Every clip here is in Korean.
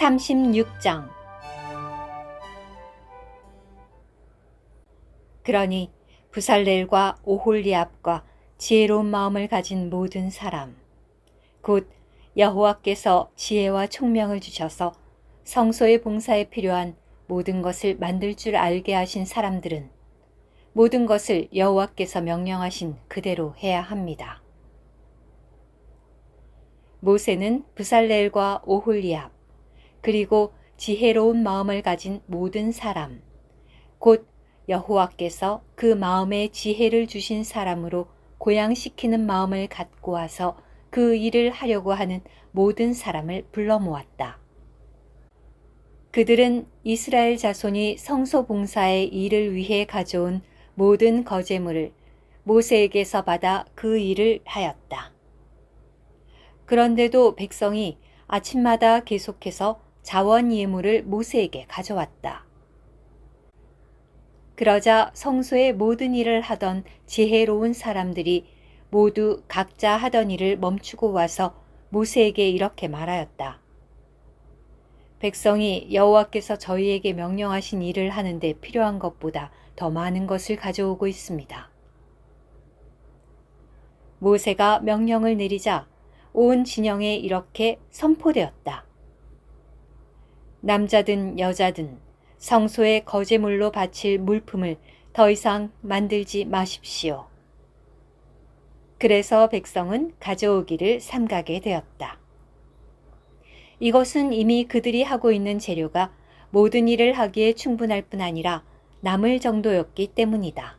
36장 그러니 부살렐과 오홀리압과 지혜로운 마음을 가진 모든 사람 곧 여호와께서 지혜와 총명을 주셔서 성소의 봉사에 필요한 모든 것을 만들 줄 알게 하신 사람들은 모든 것을 여호와께서 명령하신 그대로 해야 합니다. 모세는 부살렐과 오홀리압 그리고 지혜로운 마음을 가진 모든 사람 곧 여호와께서 그 마음에 지혜를 주신 사람으로 고양시키는 마음을 갖고 와서 그 일을 하려고 하는 모든 사람을 불러 모았다. 그들은 이스라엘 자손이 성소 봉사의 일을 위해 가져온 모든 거제물을 모세에게서 받아 그 일을 하였다. 그런데도 백성이 아침마다 계속해서 자원 예물을 모세에게 가져왔다. 그러자 성소의 모든 일을 하던 지혜로운 사람들이 모두 각자 하던 일을 멈추고 와서 모세에게 이렇게 말하였다. 백성이 여호와께서 저희에게 명령하신 일을 하는데 필요한 것보다 더 많은 것을 가져오고 있습니다. 모세가 명령을 내리자 온 진영에 이렇게 선포되었다. 남자든 여자든 성소의 거제물로 바칠 물품을 더 이상 만들지 마십시오. 그래서 백성은 가져오기를 삼가게 되었다. 이것은 이미 그들이 하고 있는 재료가 모든 일을 하기에 충분할 뿐 아니라 남을 정도였기 때문이다.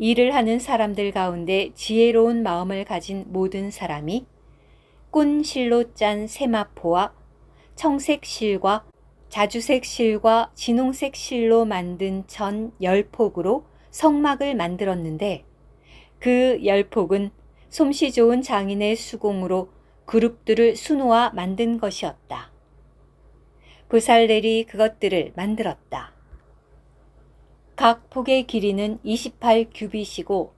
일을 하는 사람들 가운데 지혜로운 마음을 가진 모든 사람이 꾼 실로 짠 세마포와 청색 실과 자주색 실과 진홍색 실로 만든 천 열폭으로 성막을 만들었는데 그 열폭은 솜씨 좋은 장인의 수공으로 그룹들을 수놓아 만든 것이었다. 부살렐이 그것들을 만들었다. 각 폭의 길이는 28규빗이고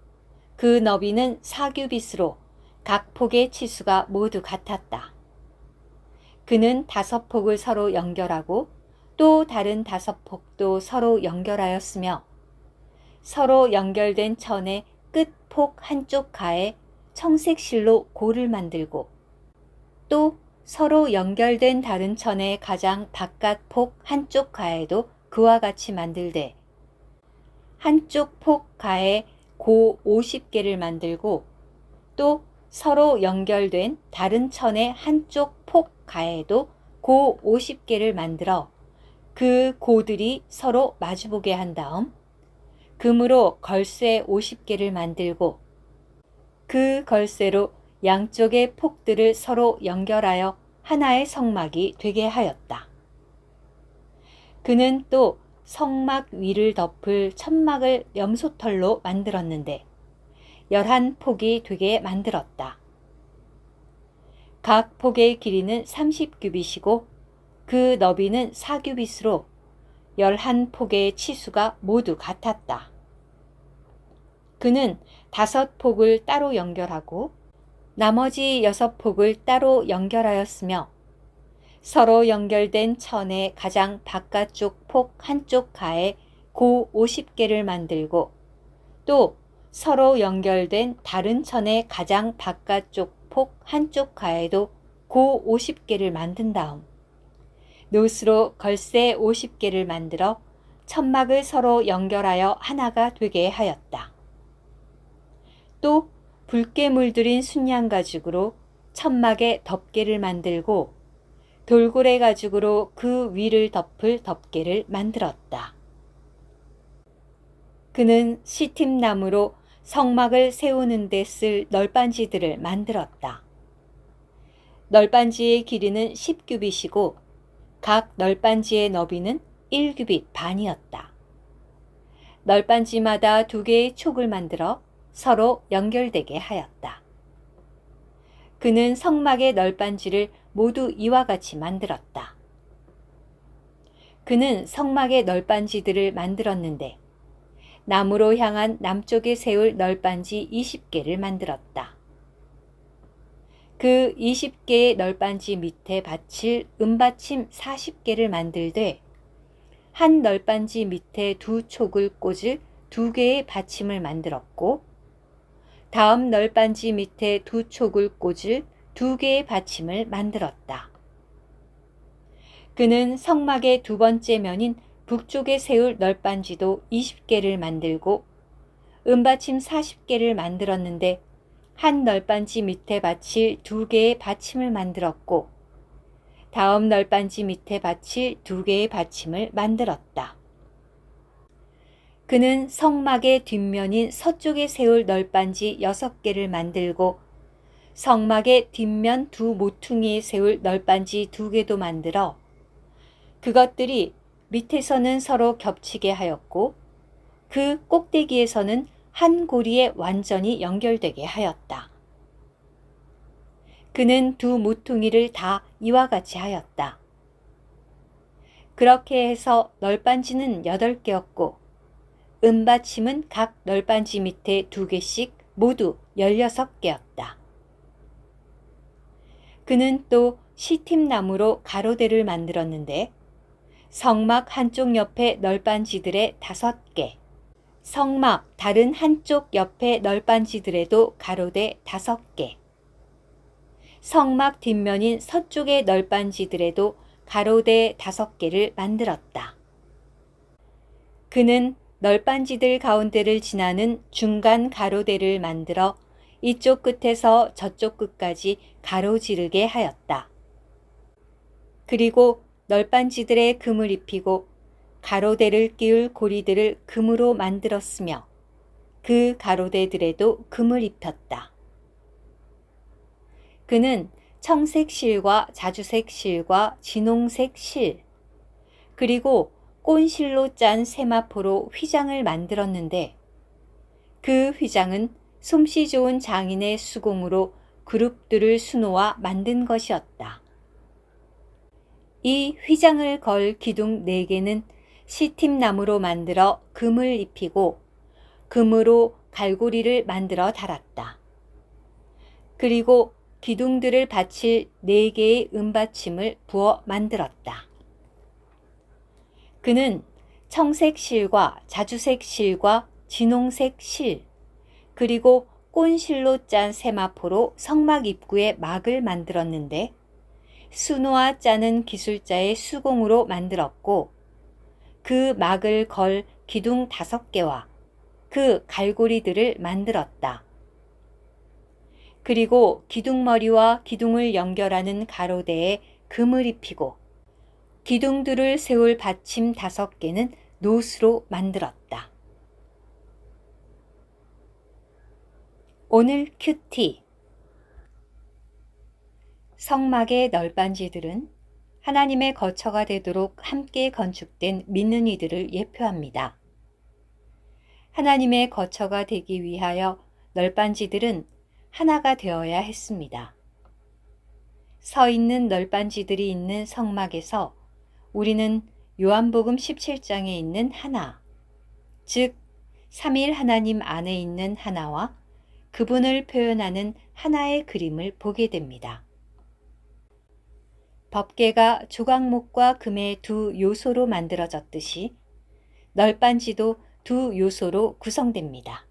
그 너비는 4규빗으로 각 폭의 치수가 모두 같았다. 그는 다섯 폭을 서로 연결하고 또 다른 다섯 폭도 서로 연결하였으며 서로 연결된 천의 끝폭 한쪽 가에 청색 실로 고를 만들고 또 서로 연결된 다른 천의 가장 바깥 폭 한쪽 가에도 그와 같이 만들되 한쪽 폭 가에 고 50개를 만들고 또 서로 연결된 다른 천의 한쪽 폭 가에도 고 50개를 만들어 그 고들이 서로 마주보게 한 다음 금으로 걸쇠 50개를 만들고 그 걸쇠로 양쪽의 폭들을 서로 연결하여 하나의 성막이 되게 하였다. 그는 또 성막 위를 덮을 천막을 염소털로 만들었는데 열한 폭이 되게 만들었다. 각 폭의 길이는 30규빗이고 그 너비는 4규빗으로 열한 폭의 치수가 모두 같았다. 그는 다섯 폭을 따로 연결하고 나머지 여섯 폭을 따로 연결하였으며 서로 연결된 천의 가장 바깥쪽 폭 한쪽 가에 고 50개를 만들고 또 서로 연결된 다른 천의 가장 바깥쪽 폭 한쪽 가에도 고 50개를 만든 다음 노스로 걸쇠 50개를 만들어 천막을 서로 연결하여 하나가 되게 하였다. 또 붉게 물들인 순양 가죽으로 천막에 덮개를 만들고 돌고래 가죽으로 그 위를 덮을 덮개를 만들었다. 그는 시팀나무로 성막을 세우는 데 쓸 널빤지들을 만들었다. 널빤지의 길이는 10규빗이고 각 널빤지의 너비는 1규빗 반이었다. 널빤지마다 두 개의 촉을 만들어 서로 연결되게 하였다. 그는 성막의 널빤지를 모두 이와 같이 만들었다. 그는 성막의 널빤지들을 만들었는데 남으로 향한 남쪽에 세울 널빤지 20개를 만들었다. 그 20개의 널빤지 밑에 받칠 은받침 40개를 만들되 한 널빤지 밑에 두 촉을 꽂을 두 개의 받침을 만들었고 다음 널빤지 밑에 두 촉을 꽂을 두 개의 받침을 만들었다. 그는 성막의 두 번째 면인 북쪽에 세울 널빤지도 20개를 만들고 은받침 40개를 만들었는데 한 널빤지 밑에 받칠 두 개의 받침을 만들었고 다음 널빤지 밑에 받칠 두 개의 받침을 만들었다. 그는 성막의 뒷면인 서쪽에 세울 널빤지 여섯 개를 만들고 성막의 뒷면 두 모퉁이에 세울 널빤지 두 개도 만들어 그것들이 밑에서는 서로 겹치게 하였고 그 꼭대기에서는 한 고리에 완전히 연결되게 하였다. 그는 두 모퉁이를 다 이와 같이 하였다. 그렇게 해서 널빤지는 여덟 개였고 은받침은 각 널빤지 밑에 두 개씩 모두 열여섯 개였다. 그는 또 시팀나무로 가로대를 만들었는데 성막 한쪽 옆에 널빤지들의 다섯 개, 성막 다른 한쪽 옆에 널빤지들에도 가로대 다섯 개, 성막 뒷면인 서쪽의 널빤지들에도 가로대 다섯 개를 만들었다. 그는 널빤지들 가운데를 지나는 중간 가로대를 만들어 이쪽 끝에서 저쪽 끝까지 가로지르게 하였다. 그리고 널빤지들의 금을 입히고 가로대를 끼울 고리들을 금으로 만들었으며 그 가로대들에도 금을 입혔다. 그는 청색 실과 자주색 실과 진홍색 실, 그리고 꼰실로 짠 세마포로 휘장을 만들었는데 그 휘장은 솜씨 좋은 장인의 수공으로 그룹들을 수놓아 만든 것이었다. 이 휘장을 걸 기둥 네 개는 시팀나무로 만들어 금을 입히고 금으로 갈고리를 만들어 달았다. 그리고 기둥들을 받칠 네 개의 은받침을 부어 만들었다. 그는 청색 실과 자주색 실과 진홍색 실, 그리고 꼰실로 짠 세마포로 성막 입구에 막을 만들었는데 수노와 짜는 기술자의 수공으로 만들었고 그 막을 걸 기둥 다섯 개와 그 갈고리들을 만들었다. 그리고 기둥머리와 기둥을 연결하는 가로대에 금을 입히고 기둥들을 세울 받침 다섯 개는 노수로 만들었다. 오늘 큐티 성막의 널빤지들은 하나님의 거처가 되도록 함께 건축된 믿는 이들을 예표합니다. 하나님의 거처가 되기 위하여 널빤지들은 하나가 되어야 했습니다. 서 있는 널빤지들이 있는 성막에서 우리는 요한복음 17장에 있는 하나, 즉, 3일 하나님 안에 있는 하나와 그분을 표현하는 하나의 그림을 보게 됩니다. 법계가 조각목과 금의 두 요소로 만들어졌듯이 널빤지도 두 요소로 구성됩니다.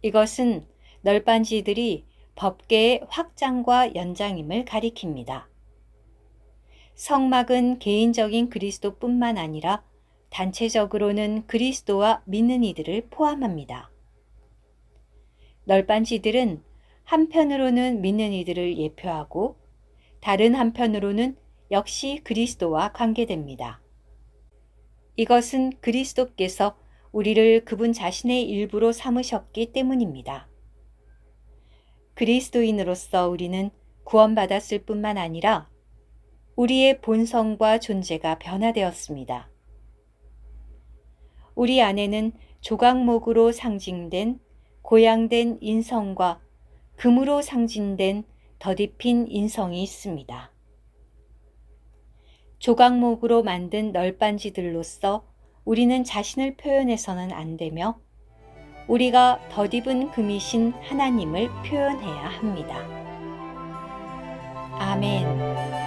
이것은 널빤지들이 법계의 확장과 연장임을 가리킵니다. 성막은 개인적인 그리스도뿐만 아니라 단체적으로는 그리스도와 믿는 이들을 포함합니다. 널빤지들은 한편으로는 믿는 이들을 예표하고 다른 한편으로는 역시 그리스도와 관계됩니다. 이것은 그리스도께서 우리를 그분 자신의 일부로 삼으셨기 때문입니다. 그리스도인으로서 우리는 구원받았을 뿐만 아니라 우리의 본성과 존재가 변화되었습니다. 우리 안에는 조각목으로 상징된 고양된 인성과 금으로 상징된 더딥힌 인성이 있습니다. 조각목으로 만든 널빤지들로서 우리는 자신을 표현해서는 안 되며 우리가 더딥은 금이신 하나님을 표현해야 합니다. 아멘.